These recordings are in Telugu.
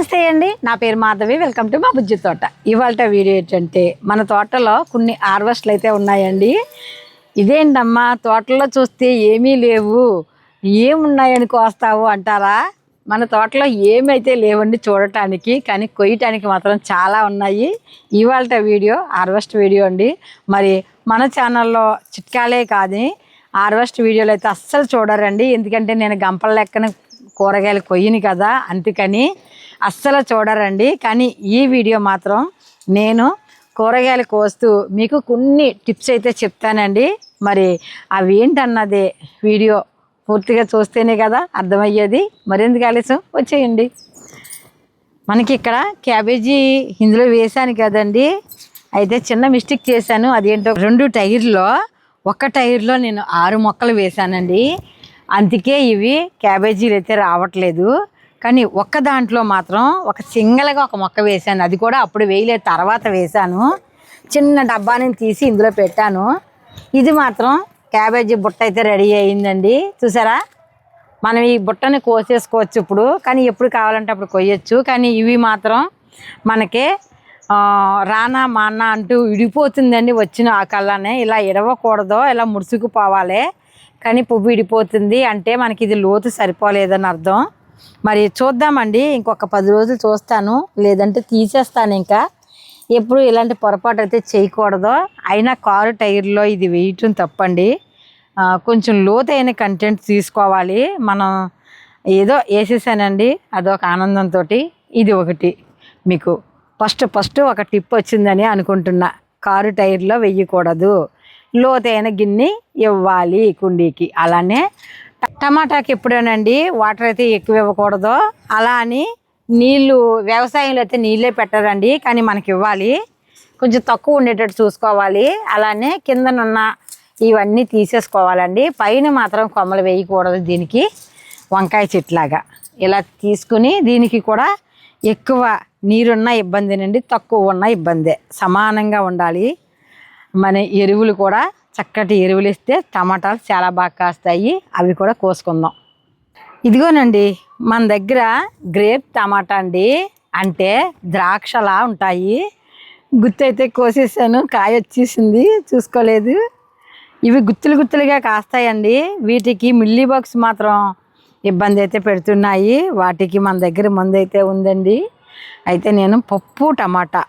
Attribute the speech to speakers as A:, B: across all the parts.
A: నమస్తే అండి. నా పేరు మాధవి. వెల్కమ్ టు మా బుజ్జి తోట. ఇవాళ వీడియో ఏంటంటే మన తోటలో కొన్ని హార్వెస్ట్లు అయితే ఉన్నాయండి. ఇదేంటమ్మా? తోటలో చూస్తే ఏమీ లేవు. ఏమున్నాయని కోస్తావు అంటారా? మన తోటలో ఏమైతే లేవండి చూడటానికి కానీ కొయ్యటానికి మాత్రం చాలా ఉన్నాయి. ఇవాళ వీడియో హార్వెస్ట్ వీడియో అండి. మరి మన ఛానల్లో చిట్కాలే కాదు. హార్వెస్ట్ వీడియోలు అయితే అస్సలు చూడరండి. ఎందుకంటే నేను గంపల లెక్కన కూరగాయలు కొయ్యను కదా అందుకని అస్సలు చూడరండి. కానీ ఈ వీడియో మాత్రం నేను కూరగాయలు కోస్తూ మీకు కొన్ని టిప్స్ అయితే చెప్తానండి. మరి అవి ఏంటన్నది వీడియో పూర్తిగా చూస్తేనే కదా అర్థమయ్యేది. మరెందుకు ఆలస్యం? వచ్చేయండి. మనకి ఇక్కడ క్యాబేజీ ఇందులో వేసాను కదండి. అయితే చిన్న మిస్టేక్ చేశాను. అదేంటో రెండు టైర్లో ఒక టైర్లో నేను ఆరు మొక్కలు వేశానండి. అందుకే ఇవి క్యాబేజీలు అయితే రావట్లేదు. కానీ ఒక్క దాంట్లో మాత్రం ఒక సింగల్గా ఒక మొక్క వేశాను. అది కూడా అప్పుడు వేయలేదు తర్వాత వేశాను. చిన్న డబ్బాని తీసి ఇందులో పెట్టాను. ఇది మాత్రం క్యాబేజీ బుట్ట అయితే రెడీ అయిందండి. చూసారా? మనం ఈ బుట్టని కోసేసుకోవచ్చు ఇప్పుడు. కానీ ఎప్పుడు కావాలంటే అప్పుడు కొయ్యొచ్చు. కానీ ఇవి మాత్రం మనకి రానా మానా అంటూ విడిపోతుందండి వచ్చిన ఆ కళ్ళనే. ఇలా ఇడవకూడదు ఇలా ముడుచుకుపోవాలి. కానీ పువ్వు విడిపోతుంది అంటే మనకి ఇది లోతు సరిపోలేదని అర్థం. మరి చూద్దామండి ఇంకొక పది రోజులు చూస్తాను లేదంటే తీసేస్తాను ఇంకా. ఎప్పుడు ఇలాంటి పొరపాటు అయితే చేయకూడదు. అయినా కారు టైర్లో ఇది వేయటం తప్పండి. కొంచెం లోతైన కంటెంట్ తీసుకోవాలి. మనం ఏదో వేసేసానండి అదొక ఆనందంతో ఇది ఒకటి మీకు. ఫస్ట్ ఫస్ట్ ఒక టిప్ వచ్చిందని అనుకుంటున్నా. కారు టైర్లో వెయ్యకూడదు లోతైన గిన్నె ఇవ్వాలి కుండీకి. అలానే టమాటాకి ఎప్పుడేనండి వాటర్ అయితే ఎక్కువ ఇవ్వకూడదు. అలా అని నీళ్ళు వ్యవసాయంలో అయితే నీళ్ళే పెట్టరండి కానీ మనకి ఇవ్వాలి కొంచెం తక్కువ ఉండేటట్టు చూసుకోవాలి. అలానే కిందనున్న ఇవన్నీ తీసేసుకోవాలండి. పైన మాత్రం కొమ్మలు వేయకూడదు దీనికి వంకాయ చెట్లాగా ఇలా తీసుకుని దీనికి కూడా ఎక్కువ నీరున్న ఇబ్బందేనండి తక్కువ ఉన్న ఇబ్బందే. సమానంగా ఉండాలి. మన ఎరువులు కూడా చక్కటి ఎరువులు ఇస్తే టమాటాలు చాలా బాగా కాస్తాయి. అవి కూడా కోసుకుందాం. ఇదిగోనండి మన దగ్గర గ్రేప్ టమాటా అండి. అంటే ద్రాక్షలా ఉంటాయి. గుత్తి అయితే కోసేసాను కాయ వచ్చేసింది చూసుకోలేదు. ఇవి గుత్తులు గుత్తులుగా కాస్తాయండి. వీటికి మిల్లీ బాక్స్ మాత్రం ఇబ్బంది అయితే పెడుతున్నాయి. వాటికి మన దగ్గర మందు అయితే ఉందండి. అయితే నేను పప్పు టమాటా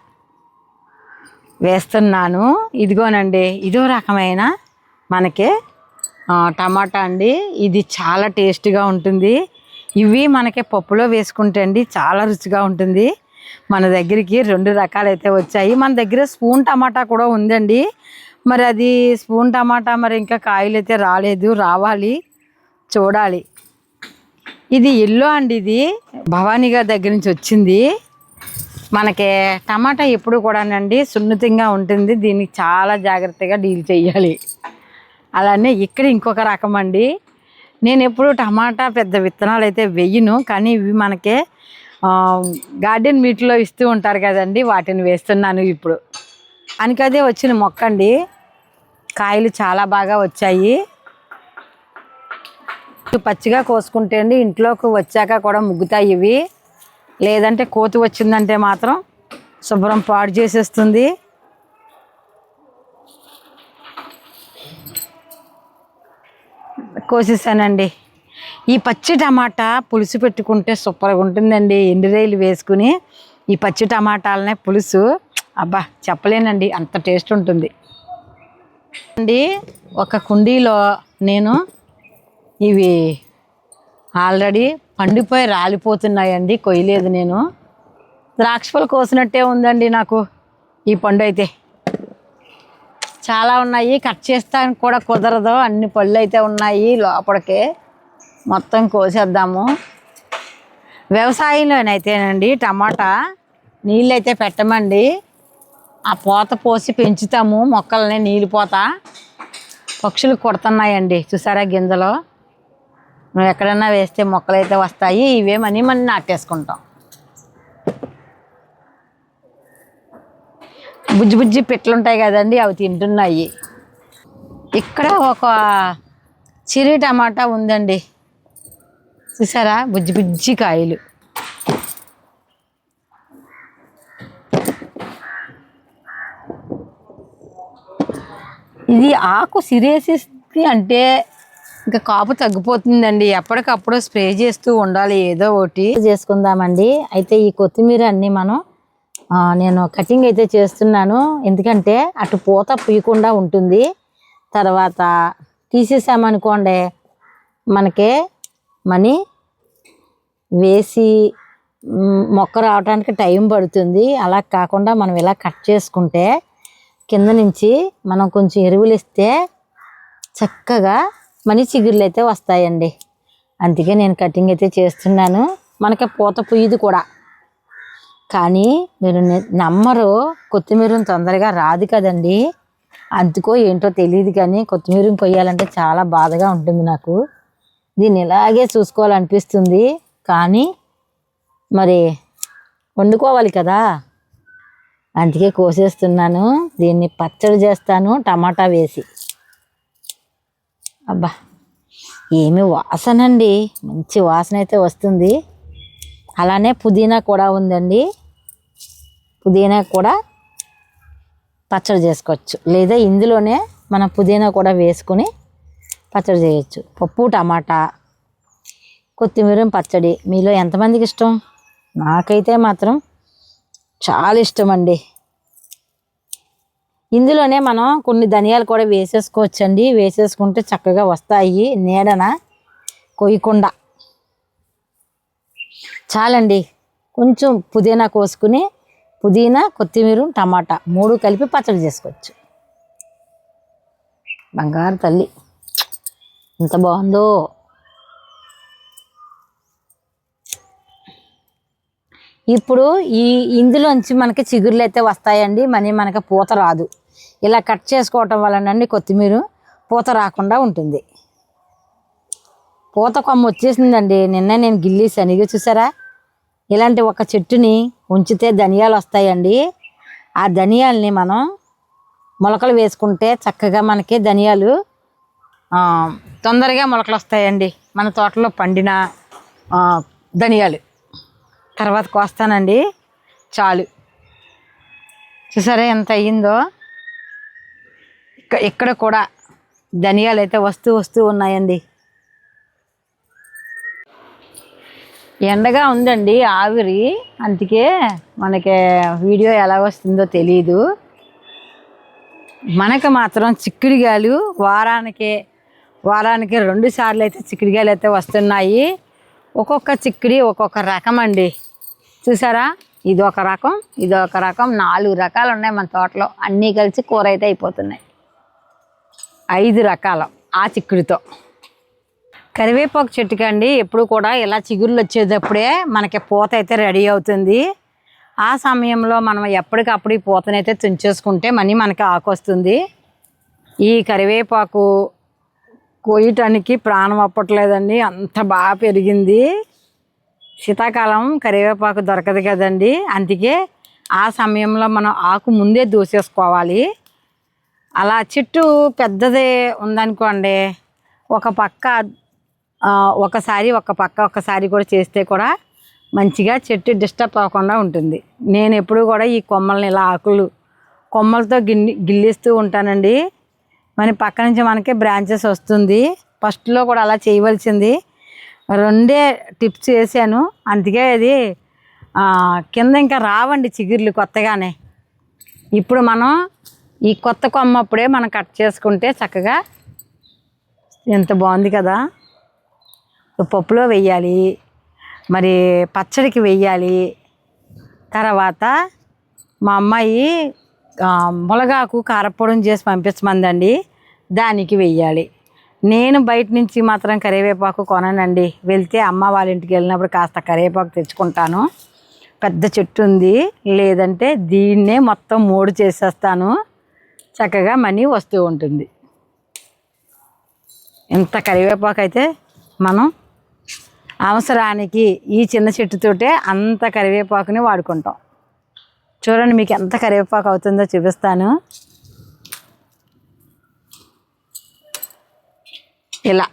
A: వేస్తున్నాను. ఇదిగోనండి ఇదో రకమైన మనకి టమాటా అండి. ఇది చాలా టేస్ట్గా ఉంటుంది. ఇవి మనకి పప్పులో వేసుకుంటే అండి చాలా రుచిగా ఉంటుంది. మన దగ్గరికి రెండు రకాలైతే వచ్చాయి. మన దగ్గర స్పూన్ టమాటా కూడా ఉందండి. మరి అది స్పూన్ టమాటా మరి ఇంకా కాయలు అయితే రాలేదు రావాలి. చూడాలి. ఇది ఎల్లో అండి ఇది. భవానీ గారి దగ్గర నుంచి వచ్చింది. మనకి టమాటా ఎప్పుడు కూడానండి సున్నితంగా ఉంటుంది. దీన్ని చాలా జాగ్రత్తగా డీల్ చేయాలి అలానే ఇక్కడ ఇంకొక రకం అండి. నేను ఎప్పుడు టమాటా పెద్ద విత్తనాలు అయితే వెయ్యను కానీ ఇవి మనకి గార్డెన్ మీట్లో ఇస్తూ ఉంటారు కదండి. వాటిని వేస్తున్నాను ఇప్పుడు. అనికదే వచ్చిన మొక్క అండి. కాయలు చాలా బాగా వచ్చాయి. పచ్చిగా కోసుకుంటే అండి ఇంట్లోకి వచ్చాక కూడా ముగ్గుతాయి ఇవి. లేదంటే కోతి వచ్చిందంటే మాత్రం శుభ్రం పాడు చేసేస్తుంది. కోసేసానండి. ఈ పచ్చి టమాటా పులుసు పెట్టుకుంటే సూపర్గా ఉంటుందండి. ఎండురేలు వేసుకుని ఈ పచ్చి టమాటాలనే పులుసు. అబ్బా చెప్పలేనండి అంత టేస్ట్ ఉంటుంది. అండి ఒక కుండీలో నేను ఇవి ఆల్రెడీ పండిపోయి రాలిపోతున్నాయండి కొయ్యలేదు నేను. ద్రాక్ష పళ్ళు కోసినట్టే ఉందండి నాకు ఈ పండు అయితే. చాలా ఉన్నాయి కట్ చేస్తానికి కూడా కుదరదు. అన్ని పళ్ళు అయితే ఉన్నాయి లోపలికే. మొత్తం కోసేద్దాము. వ్యవసాయంలోనైతేనండి టమాటా నీళ్ళు అయితే పెట్టమండి. ఆ పోత పోసి పెంచుతాము మొక్కలని నీళ్ళు పోత. పక్షులు కొడుతున్నాయండి చూసారా గింజలు? నువ్వు ఎక్కడన్నా వేస్తే మొక్కలు అయితే వస్తాయి ఇవేమని మనం నాటేసుకుంటాం. బుజ్జి బుజ్జి పిట్లు ఉంటాయి కదండి అవి తింటున్నాయి. ఇక్కడ ఒక చిరి టమాటా ఉందండి. చూసారా? బుజ్జి బుజ్జి కాయలు. ఇది ఆకు సిరేసిస్ అంటే ఇంకా కాపు తగ్గిపోతుందండి. ఎప్పటికప్పుడు స్ప్రే చేస్తూ ఉండాలి ఏదో ఒకటి. చేసుకుందామండి. అయితే ఈ కొత్తిమీర అన్ని మనం నేను కటింగ్ అయితే చేస్తున్నాను. ఎందుకంటే అటు పూత పూయకుండా ఉంటుంది. తర్వాత తీసేసామనుకోండి మనకి మనీ వేసి మొక్క రావడానికి టైం పడుతుంది. అలా కాకుండా మనం ఇలా కట్ చేసుకుంటే కింద నుంచి మనం కొంచెం ఎరువులు ఇస్తే చక్కగా మనీ చిగుర్లు అయితే వస్తాయండి. అందుకే నేను కటింగ్ అయితే చేస్తున్నాను. మనకి పూత పుయ్యదు కూడా. కానీ మీరు నమ్మరు కొత్తిమీర తొందరగా రాదు కదండి. అందుకో ఏంటో తెలియదు కానీ కొత్తిమీర కొయ్యాలంటే చాలా బాధగా ఉంటుంది నాకు. దీన్ని ఇలాగే చూసుకోవాలనిపిస్తుంది. కానీ మరి వండుకోవాలి కదా. అందుకే కోసేస్తున్నాను. దీన్ని పచ్చడి చేస్తాను టమాటా వేసి. అబ్బా ఏమి వాసన అండి మంచి వాసన అయితే వస్తుంది. అలానే పుదీనా కూడా ఉందండి. పుదీనా కూడా పచ్చడి చేసుకోవచ్చు. లేదా ఇందులోనే మనం పుదీనా కూడా వేసుకుని పచ్చడి చేయొచ్చు. పప్పు టమాటా కొత్తిమీర పచ్చడి. మీలో ఎంతమందికి ఇష్టం? నాకైతే మాత్రం చాలా ఇష్టం అండి ఇందులోనే మనం కొన్ని ధనియాలు కూడా వేసేసుకోవచ్చండి. వేసేసుకుంటే చక్కగా వస్తాయి నీడన కొయ్యకుండా. చాలండి. కొంచెం పుదీనా కోసుకుని పుదీనా కొత్తిమీర టమాటా మూడు కలిపి పచ్చడి చేసుకోవచ్చు. బంగారు తల్లి ఎంత బాగుందో. ఇప్పుడు ఈ ఇందులోంచి మనకి చిగురులు అయితే వస్తాయండి. మనీ మనకి పూత రాదు. ఇలా కట్ చేసుకోవటం వలనండి కొత్తిమీర పూత రాకుండా ఉంటుంది. పూత కొమ్మ వచ్చేసిందండి. నిన్న నేను గిల్లి ఇక చూసారా? ఇలాంటి ఒక చెట్టుని ఉంచితే ధనియాలు వస్తాయండి. ఆ ధనియాల్ని మనం మొలకలు వేసుకుంటే చక్కగా మనకి ధనియాలు తొందరగా మొలకలు వస్తాయండి. మన తోటలో పండిన ధనియాలు. తర్వాత కోస్తానండి. చాలు. చూసారా ఎంత అయ్యిందో? ఇక్క- ఇక్కడ కూడా ధనియాలు అయితే వస్తూ వస్తూ ఉన్నాయండి. ఎండగా ఉందండి ఆవిరి. అందుకే మనకి వీడియో ఎలా వస్తుందో తెలియదు మనకు మాత్రం చిక్కుడుగాయలు వారానికి వారానికి రెండు సార్లు అయితే చిక్కుడుగాయలు అయితే వస్తున్నాయి. ఒక్కొక్క చిక్కుడి ఒక్కొక్క రకం అండి. చూసారా? ఇది ఒక రకం ఇది ఒక రకం. నాలుగు రకాలు ఉన్నాయి మన తోటలో. అన్నీ కలిసి కూర అయితే అయిపోతున్నాయి. ఐదు రకాల ఆ చిక్కుడితో. కరివేపాకు చెట్టుకి అండి ఎప్పుడు కూడా ఇలా చిగుళ్ళు వచ్చేటప్పుడే మనకి పూత అయితే రెడీ అవుతుంది. ఆ సమయంలో మనం ఎప్పటికప్పుడు ఈ పూతనైతే తుంచేసుకుంటే మనీ మనకి ఆకు వస్తుంది ఈ కరివేపాకు కోయటానికి ప్రాణం అప్పట్లేదండి అంత బాగా పెరిగింది. శీతాకాలం కరివేపాకు దొరకదు కదండి అందుకే ఆ సమయంలో మనం ఆకు ముందే దూసేసుకోవాలి. అలా చెట్టు పెద్దది ఉందనుకోండి ఒక పక్క ఒకసారి ఒక పక్క ఒకసారి కూడా చేస్తే కూడా మంచిగా చెట్టు డిస్టర్బ్ అవ్వకుండా ఉంటుంది. నేను ఎప్పుడు కూడా ఈ కొమ్మల్ని ఇలా ఆకులు కొమ్మలతో గిన్ని గిల్లిస్తూ ఉంటానండి. మన పక్క నుంచి మనకి బ్రాంచెస్ వస్తుంది. ఫస్ట్లో కూడా అలా చేయవలసింది. రెండే టిప్స్ వేసాను అందుకే అది కింద ఇంకా రావండి చిగుర్లు కొత్తగానే. ఇప్పుడు మనం ఈ కొత్త కొమ్మ అప్పుడే మనం కట్ చేసుకుంటే చక్కగా ఎంత బాగుంది కదా. పప్పులో వెయ్యాలి మరి పచ్చడికి వెయ్యాలి తర్వాత మా అమ్మాయి ములగాకు మునగాకు చేసి పంపించమందండి. దానికి వెయ్యాలి నేను బయట నుంచి మాత్రం కరివేపాకు కొననండి. వెళ్తే అమ్మ వాళ్ళ ఇంటికి వెళ్ళినప్పుడు కాస్త కరివేపాకు తెచ్చుకుంటాను. పెద్ద చెట్టు ఉంది. లేదంటే దీన్నే మొత్తం మూడు చేసేస్తాను. చక్కగా మనీ వస్తూ ఉంటుంది. ఇంత కరివేపాకు అయితే మనం అవసరానికి ఈ చిన్న చెట్టుతోటే అంత కరివేపాకుని వాడుకుంటాం. చూడండి మీకు ఎంత కరివేపాకు అవుతుందో చూపిస్తాను. ఇలా.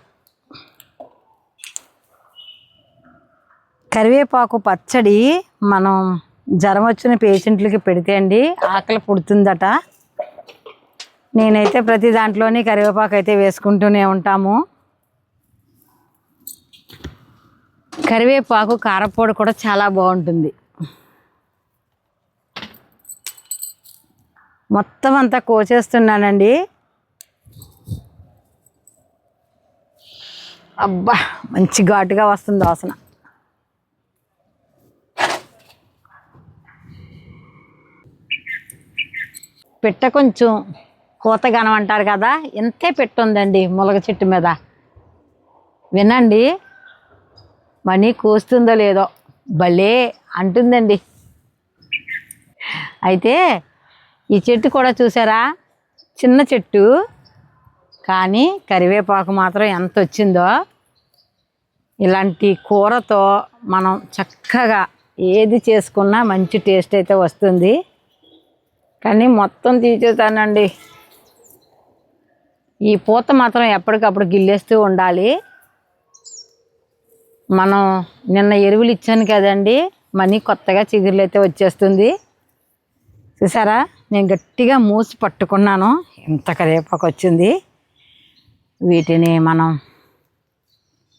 A: కరివేపాకు పచ్చడి మనం జ్వరం వచ్చిన పేషెంట్లకి పెడితే అండి ఆకలి పుడుతుందట. నేనైతే ప్రతి దాంట్లోని కరివేపాకు అయితే వేసుకుంటూనే ఉంటాము. కరివేపాకు కారపొడి కూడా చాలా బాగుంటుంది. మొత్తం అంతా కోసేస్తున్నానండి. అబ్బా మంచి ఘాటుగా వస్తుంది వాసన. పిట్ట కొంచెం. కోతగానం అంటారు కదా ఇంతే పెట్టుందండి ములగ చెట్టు మీద. వినండి మనీ కూస్తుందో లేదో భలే అంటుందండి. అయితే ఈ చెట్టు కూడా చూసారా? చిన్న చెట్టు కానీ కరివేపాకు మాత్రం ఎంత వచ్చిందో. ఇలాంటి కూరతో మనం చక్కగా ఏది చేసుకున్నా మంచి టేస్ట్ అయితే వస్తుంది. కానీ మొత్తం తీసేస్తానండి ఈ పూత మాత్రం ఎప్పటికప్పుడు గిల్లేస్తూ ఉండాలి. మనం నిన్న ఎరువులు ఇచ్చాను కదండి మనీ కొత్తగా చిగురులు అయితే వచ్చేస్తుంది. చూసారా? నేను గట్టిగా మూసి పట్టుకున్నాను ఇంత కరివేపాకు వచ్చింది. వీటిని మనం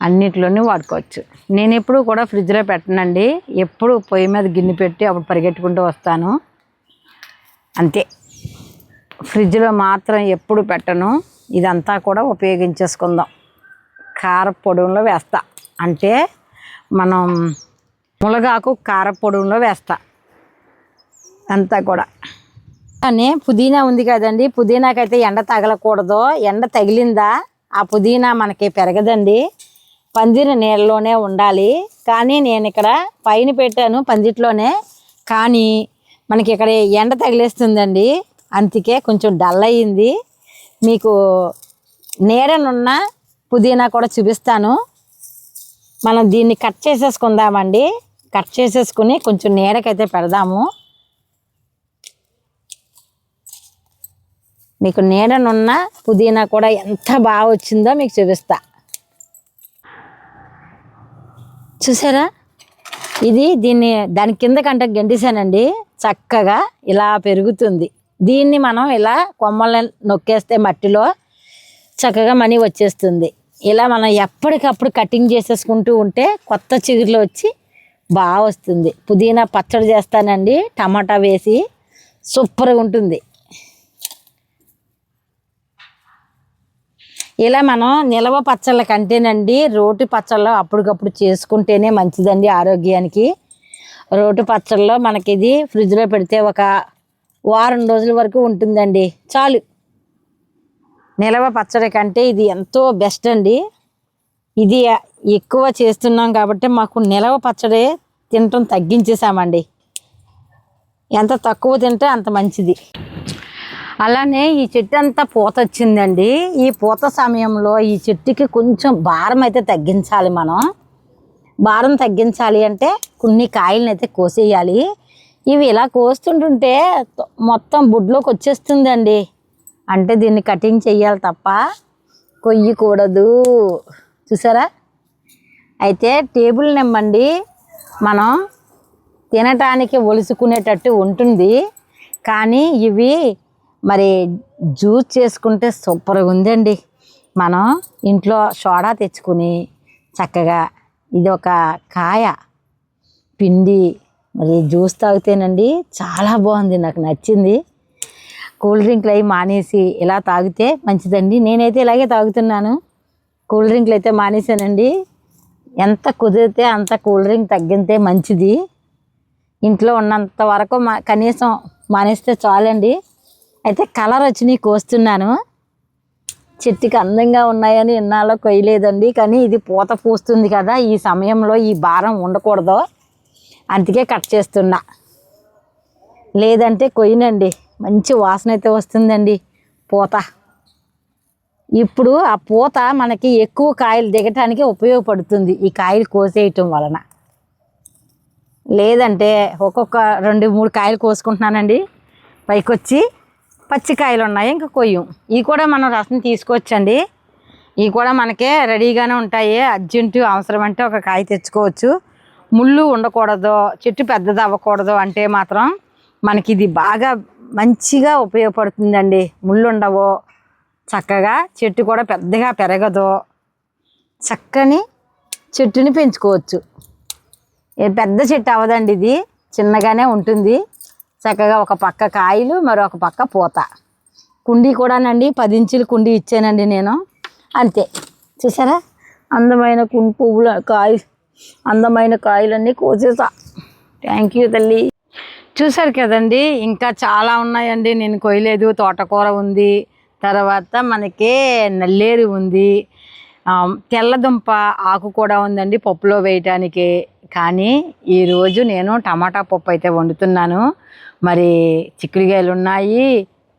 A: అన్నిట్లోనే వాడుకోవచ్చు. నేను ఎప్పుడు కూడా ఫ్రిడ్జ్లో పెట్టనండి ఎప్పుడు పొయ్యి మీద గిన్నె పెట్టి అప్పుడు పరిగెట్టుకుంటూ వస్తాను. అంతే. ఫ్రిడ్జ్లో మాత్రం ఎప్పుడు పెట్టను. ఇదంతా కూడా ఉపయోగించేసుకుందాం. కారపొడంలో వేస్తా. అంటే మనం మునగాకు కారపొడంలో వేస్తా. అంతా కూడా. కానీ పుదీనా ఉంది కదండి పుదీనాకైతే ఎండ తగలకూడదు. ఎండ తగిలిందా ఆ పుదీనా మనకి పెరగదండి. పందిరి నీళ్ళలోనే ఉండాలి. కానీ నేను ఇక్కడ పైన పెట్టాను పందిట్లోనే. కానీ మనకి ఇక్కడ ఎండ తగిలేస్తుందండి. అందుకే కొంచెం డల్ అయ్యింది. మీకు నీడనున్న పుదీనా కూడా చూపిస్తాను. మనం దీన్ని కట్ చేసేసుకుందామండి. కట్ చేసేసుకుని కొంచెం నీడకైతే పెడదాము. మీకు నీడనున్న పుదీనా కూడా ఎంత బాగా వచ్చిందో మీకు చూపిస్తా. చూసారా? ఇది దీన్ని దాని కింద కంటే గంటేసానండి. చక్కగా ఇలా పెరుగుతుంది. దీన్ని మనం ఇలా కొమ్మల్ని నొక్కేస్తే మట్టిలో చక్కగా మనీ వచ్చేస్తుంది. ఇలా మనం ఎప్పటికప్పుడు కటింగ్ చేసేసుకుంటూ ఉంటే కొత్త చిగురులు వచ్చి బాగా వస్తుంది. పుదీనా పచ్చడి చేస్తానండి. టమాటా వేసి సూపర్గా ఉంటుంది. ఇలా మనం నిలవ పచ్చళ్ళ కంటేనండి రోటి పచ్చళ్ళు అప్పటికప్పుడు చేసుకుంటేనే మంచిదండి ఆరోగ్యానికి. రోటి పచ్చళ్ళలో మనకి ఇది ఫ్రిడ్జ్లో పెడితే ఒక వారం రోజుల వరకు ఉంటుందండి. చాలు. నిలవ పచ్చడి కంటే ఇది ఎంతో బెస్ట్ అండి. ఇది ఎక్కువ చేస్తున్నాం కాబట్టి మాకు నిలవ పచ్చడి తినటం తగ్గించేసామండి. ఎంత తక్కువ తింటే అంత మంచిది. అలానే ఈ చెట్టు అంతా పూత వచ్చిందండి. ఈ పూత సమయంలో ఈ చెట్టుకి కొంచెం భారం అయితే తగ్గించాలి మనం. భారం తగ్గించాలి అంటే కొన్ని కాయలను అయితే కోసేయాలి. ఇవి ఇలా కోస్తుంటుంటే మొత్తం బుడ్లోకి వచ్చేస్తుందండి. అంటే దీన్ని కటింగ్ చెయ్యాలి తప్ప కొయ్యకూడదు. చూసారా? అయితే టేబుల్ నెమ్మండి మనం తినటానికి ఒలుసుకునేటట్టు ఉంటుంది. కానీ ఇవి మరి జ్యూస్ చేసుకుంటే సూపర్గా ఉందండి. మనం ఇంట్లో సోడా తెచ్చుకుని చక్కగా ఇది ఒక కాయ పిండి మరి జ్యూస్ తాగితేనండి చాలా బాగుంది నాకు నచ్చింది. కూల్ డ్రింక్లు అవి మానేసి ఇలా తాగితే మంచిదండి. నేనైతే ఇలాగే తాగుతున్నాను. కూల్ డ్రింక్లు అయితే మానేసానండి. ఎంత కుదిరితే అంత కూల్ డ్రింక్ తగ్గితే మంచిది. ఇంట్లో ఉన్నంత వరకు మా కనీసం మానేస్తే చాలండి. అయితే కలర్ వచ్చినాయి కోస్తున్నాను. చెట్టుకి అందంగా ఉన్నాయని ఇన్నాళ్ళు కొయ్యలేదండి. కానీ ఇది పూత పూస్తుంది కదా ఈ సమయంలో ఈ భారం ఉండకూడదు. అందుకే కట్ చేస్తున్నా. లేదంటే కొయ్యనండి. మంచి వాసన అయితే వస్తుందండి. పూత. ఇప్పుడు ఆ పూత మనకి ఎక్కువ కాయలు దిగటానికి ఉపయోగపడుతుంది ఈ కాయలు కోసేయటం వలన. లేదంటే ఒక్కొక్క రెండు మూడు కాయలు కోసుకుంటున్నానండి. పైకి వచ్చి పచ్చికాయలు ఉన్నాయి ఇంకా కొయ్యం. ఇవి కూడా మనం రసం తీసుకోవచ్చండి. ఇవి కూడా మనకే రెడీగానే ఉంటాయి. అర్జెంటు అవసరం అంటే ఒక కాయ తెచ్చుకోవచ్చు. ముళ్ళు ఉండకూడదు చెట్టు పెద్దది అవ్వకూడదు అంటే మాత్రం మనకి ఇది బాగా మంచిగా ఉపయోగపడుతుందండి. ముళ్ళు ఉండవు చక్కగా చెట్టు కూడా పెద్దగా పెరగదు. చక్కని చెట్టుని పెంచుకోవచ్చు. పెద్ద చెట్టు అవ్వదండి ఇది. చిన్నగానే ఉంటుంది. చక్కగా ఒక పక్క కాయలు మరొక పక్క పూత. కుండీ కూడానండి పది ఇంచుల కుండీ ఇచ్చానండి నేను. అంతే. చూసారా? అందమైన కుం పువ్వులు కాయలు. అందమైన కాయలన్నీ కోసేసా. థ్యాంక్ యూ తల్లి. చూసారు కదండి ఇంకా చాలా ఉన్నాయండి. నేను కొయ్యలేదు తోటకూర ఉంది. తర్వాత మనకి నల్లేరు ఉంది. తెల్లదుంప ఆకు కూడా ఉందండి పప్పులో వేయటానికి. కానీ ఈరోజు నేను టమాటా పప్పు అయితే వండుతున్నాను. మరి చిక్కుడుగాయలు ఉన్నాయి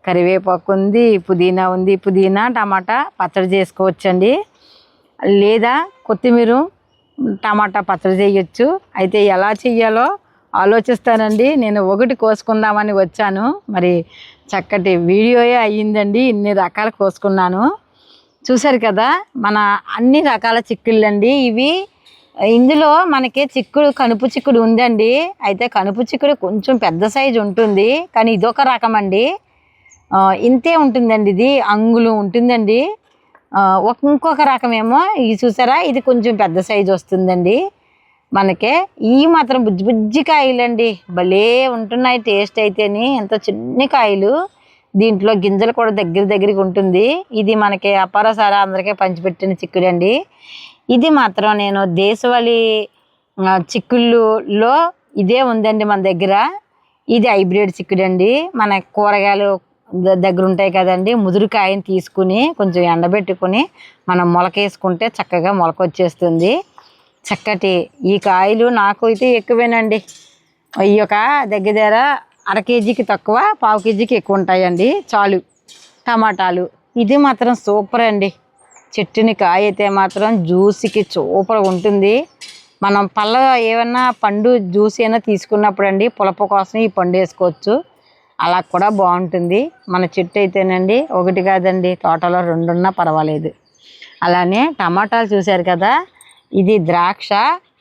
A: కరివేపాకు ఉంది పుదీనా ఉంది. పుదీనా టమాటా పచ్చడి చేసుకోవచ్చండి. లేదా కొత్తిమీర టమాటా పచ్చడి చేయొచ్చు. అయితే ఎలా చెయ్యాలో ఆలోచిస్తానండి. నేను ఒకటి కోసుకుందామని వచ్చాను. మరి చక్కటి వీడియోయే అయ్యిందండి. ఇన్ని రకాలు కోసుకున్నాను. చూశారు కదా మన అన్ని రకాల చిక్కుళ్ళు అండి ఇవి. ఇందులో మనకి చిక్కుడు కనుపు చిక్కుడు ఉందండి. అయితే కనుపు చిక్కుడు కొంచెం పెద్ద సైజు ఉంటుంది. కానీ ఇదొక రకం అండి ఇంతే ఉంటుందండి ఇది. అంగుళం ఉంటుందండి. ఇంకొక రకమేమో ఇది చూసారా? ఇది కొంచెం పెద్ద సైజు వస్తుందండి మనకే. ఈ మాత్రం బుజ్జి బుజ్జి కాయలండి. భలే ఉంటున్నాయి టేస్ట్ అయితేని. ఎంత చిన్ని కాయలు. దీంట్లో గింజలు కూడా దగ్గర దగ్గరికి ఉంటుంది. ఇది మనకి అపారసారా అందరికీ పంచిపెట్టిన చిక్కుడండి. ఇది మాత్రం నేను దేశవాళీ చిక్కుళ్ళులో ఇదే ఉందండి మన దగ్గర. ఇది హైబ్రిడ్ చిక్కుడండి. మన కూరగాయలు దగ్గర ఉంటాయి కదండి. ముదురుకాయని తీసుకుని కొంచెం ఎండబెట్టుకుని మనం మొలకేసుకుంటే చక్కగా మొలక వచ్చేస్తుంది చక్కటి ఈ కాయలు నాకు అయితే ఎక్కువేనండి. ఈ యొక్క దగ్గర దగ్గర అర కేజీకి తక్కువ పావు కేజీకి ఎక్కువ ఉంటాయండి చాలు టమాటాలు. ఇది మాత్రం సూపర్ అండి. చెట్టుని కాయ అయితే మాత్రం జ్యూస్కి సూపర్ ఉంటుంది. మనం పళ్ళ ఏమన్నా పండు జ్యూస్ అయినా తీసుకున్నప్పుడు అండి పులప కోసం ఈ పండు వేసుకోవచ్చు. అలా కూడా బాగుంటుంది. మన చెట్టు అయితేనండి ఒకటి కాదండి తోటలో రెండున్నా పర్వాలేదు. అలానే టమాటాలు చూశారు కదా ఇది ద్రాక్ష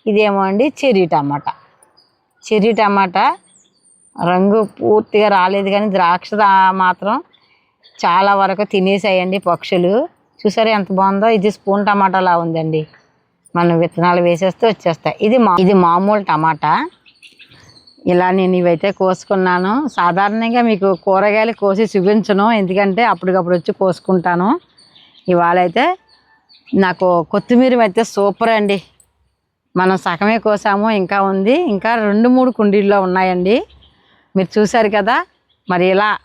A: ఇదేమో అండి చెర్రీ టమాటా. చెర్రీ టమాటా రంగు పూర్తిగా రాలేదు కానీ ద్రాక్ష మాత్రం చాలా వరకు తినేసాయండి పక్షులు. చూసారా ఎంత బాగుందో? ఇది స్పూన్ టమాటాలా ఉందండి. మనం విత్తనాలు వేసేస్తే వచ్చేస్తాయి. ఇది మా ఇది మామూలు టమాటా. ఇలా నేను ఇవైతే కోసుకున్నాను. సాధారణంగా మీకు కూరగాయలు కోసి చూపించను. ఎందుకంటే అప్పటికప్పుడు వచ్చి కోసుకుంటాను. ఇవాళ అయితే నాకు కొత్తిమీర అయితే సూపర్ అండి. మనం సగమే కోసాము ఇంకా ఉంది. ఇంకా రెండు మూడు కుండీల్లో ఉన్నాయండి. మీరు చూశారు కదా మరి ఇలా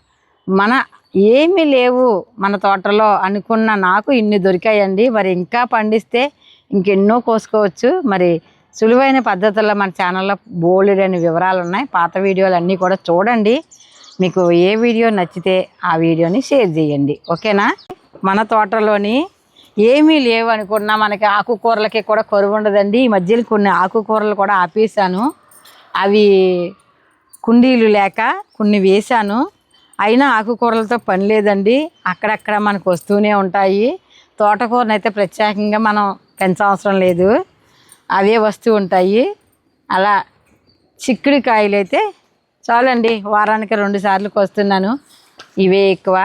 A: మన ఏమీ లేవు మన తోటలో అనుకున్న నాకు ఇన్ని దొరికాయండి. మరి ఇంకా పండిస్తే ఇంకెన్నో కోసుకోవచ్చు. మరి సులువైన పద్ధతుల్లో మన ఛానల్లో బోలెడని వివరాలు ఉన్నాయి. పాత వీడియోలు అన్నీ కూడా చూడండి. మీకు ఏ వీడియో నచ్చితే ఆ వీడియోని షేర్ చేయండి. ఓకేనా? మన తోటలోని ఏమీ లేవు అనుకున్నా మనకి ఆకుకూరలకి కూడా కరువు ఉండదండి. ఈ మధ్యలో కొన్ని ఆకుకూరలు కూడా ఆపేసాను అవి కుండీలు లేక కొన్ని వేశాను. అయినా ఆకుకూరలతో పని లేదండి. అక్కడక్కడ మనకు వస్తూనే ఉంటాయి. తోటకూరను అయితే ప్రత్యేకంగా మనం పెంచవసరం లేదు. అవే వస్తూ ఉంటాయి. అలా చిక్కుడు కాయలు అయితే చాలండి వారానికి రెండు సార్లు కోస్తున్నాను. ఇవే ఎక్కువ.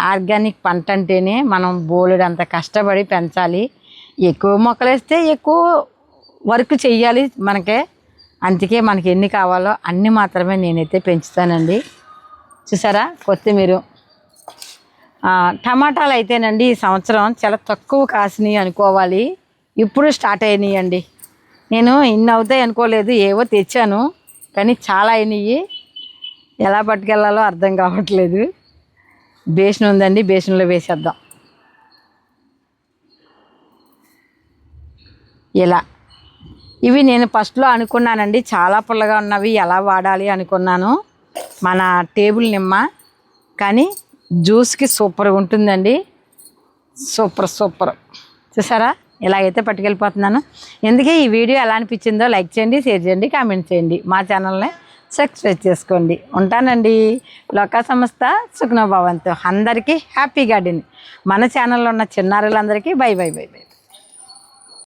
A: ఆర్గానిక్ పంట అంటేనే మనం బోలెడు అంత కష్టపడి పెంచాలి. ఎక్కువ మొక్కలు వేస్తే ఎక్కువ వర్క్ చెయ్యాలి మనకే. అందుకే మనకి ఎన్ని కావాలో అన్ని మాత్రమే నేనైతే పెంచుతానండి. చూసారా? కొత్తిమీర. టమాటాలు అయితేనండి ఈ సంవత్సరం చాలా తక్కువ కాసినాయి అనుకోవాలి. ఇప్పుడు స్టార్ట్ అయినాయి అండి నేను ఇన్ని అవుతాయి అనుకోలేదు ఏవో తెచ్చాను. కానీ చాలా అయినాయి. ఎలా పట్టుకెళ్ళాలో అర్థం కావట్లేదు. బేసిన్ ఉందండి బేషన్లో వేసేద్దాం. ఇలా. ఇవి నేను ఫస్ట్లో అనుకున్నానండి చాలా పుల్లగా ఉన్నవి ఎలా వాడాలి అనుకున్నాను. మన టేబుల్ నిమ్మ. కానీ జ్యూస్కి సూపర్గా ఉంటుందండి. Super super. చూసారా? ఇలాగైతే పట్టుకెళ్ళిపోతున్నాను. ఎందుకే ఈ వీడియో ఎలా అనిపించిందో లైక్ చేయండి షేర్ చేయండి కామెంట్ చేయండి. మా ఛానల్ని సబ్స్క్రైబ్ చేసుకోండి. ఉంటానండి. లోకా సంస్థ సుఖ్నభావంతో. అందరికీ హ్యాపీ గార్డెన్. మన ఛానల్లో ఉన్న చిన్నారులందరికీ బై బై బై బై.